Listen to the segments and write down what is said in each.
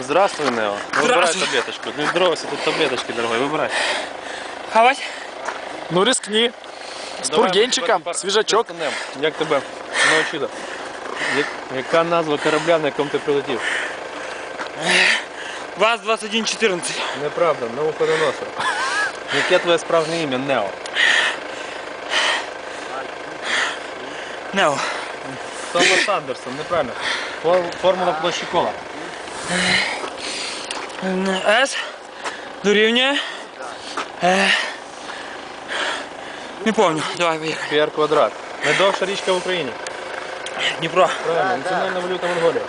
Здравствуй, Нео. Выбирай Здравствуй. таблеточку. Не здоровайся, тут таблеточки, дорогой, выбирай. Хавать? Ну рискни. З Давай, пургенчиком, тепер свіжачок. перестанемо. Як тебе навчили? Як- Яка назва корабля, на якому ти прилетів? ВАЗ-2114. Неправда, науковоносор. Яке твоє справжнє ім'я, Нео? Нео. Томас Андерсон, неправильно. Фор- Формула площі кола. С дорівнює. Е, не помню. Давай, поїхали. П'єр квадрат. Найдовша річка в Україні. Дніпро. Правильно, національна валюта Монголії.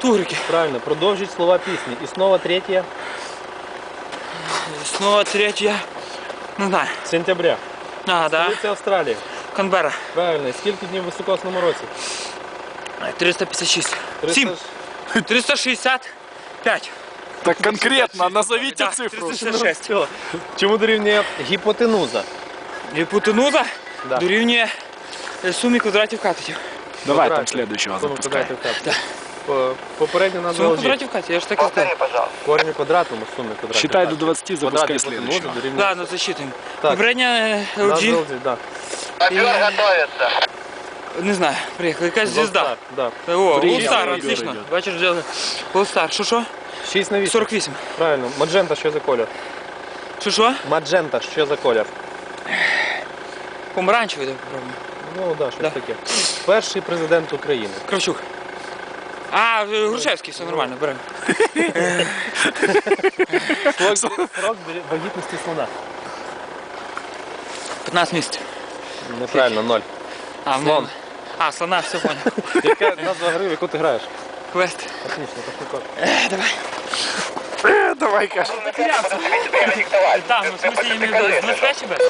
Тугрики. Правильно, продовжіть слова пісні. І снова третє Снова третя. Не знаю. сентября. А, да. Столиця Австралії. Канбера. Правильно, і скільки днів в високосному році? 356. 300 Сім. 365. Так конкретно, назовіть Да, цифру. 366. Чому дорівнює гіпотенуза? Гіпотенуза Да. дорівнює е, сумі квадратів катетів. Давай там следующего запускай. квадратів катетів. По- Попередня назва Сума лжі. квадратів катетів, я ж так і сказав. Корінь у квадратному суми квадратів. Считай до 20, Квадрат запускай следующего. Ладно, зачитуємо. Так. Попередня е, LG, лжі, да. Бобер готовится. Не знаю, приїхала, якась звізда. Да. О, Лустар, отлично. Бачиш, де Лустар. Що що? 6 на 8. 48. Правильно. Маджента, що за колір? Що що? Маджента, що за колір? Помаранчевий давай попробуємо. Ну да, щось Да. таке. Перший президент України. Кравчук. А, е, Грушевський, все нормально, беремо. Срок, срок вагітності слона. 15 місяців. Неправильно, ноль. А, в Слон. мене- А, слона, все понял. Яка назва гри, в яку ти граєш? Квест. Отлично, пошли Е, Давай, Каш. Там, ну, в смысле, я имею в виду, з 25 без?